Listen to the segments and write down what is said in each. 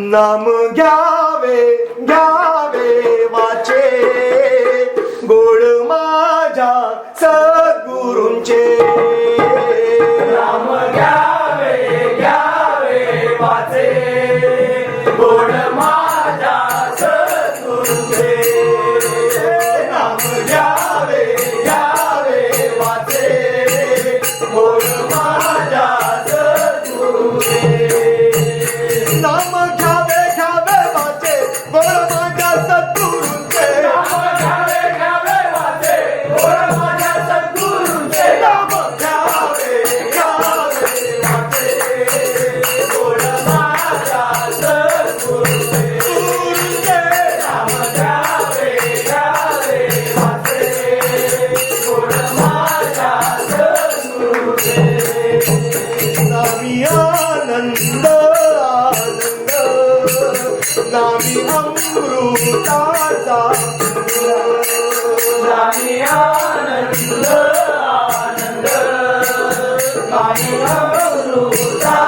नाम घ्यावे घ्यावे वाचे. गोड माझ्या आनंद आनंद. नामी अमृताचा नामी आनंद आनंद. नामी अमृता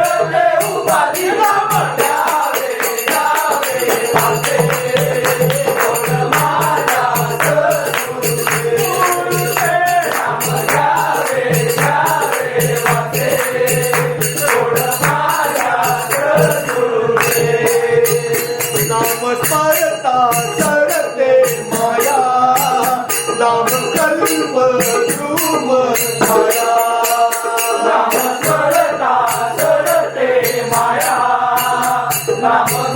नाम स्मरता माया. नाम कल्प ध्रुव छाया नाम सरता माया. नाम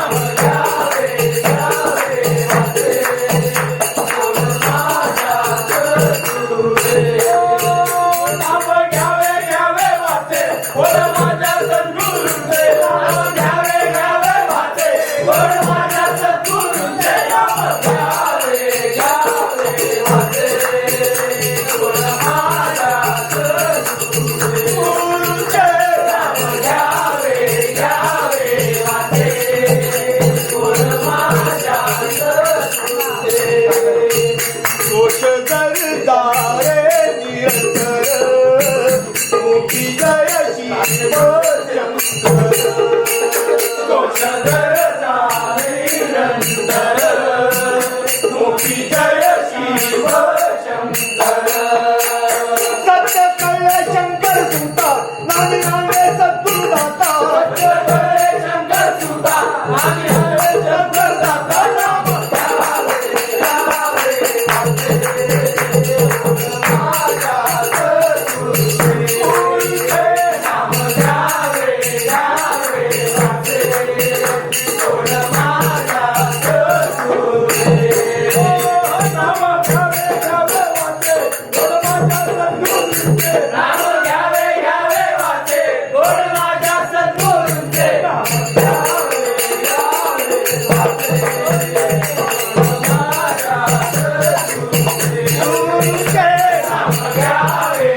나는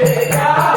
Venga.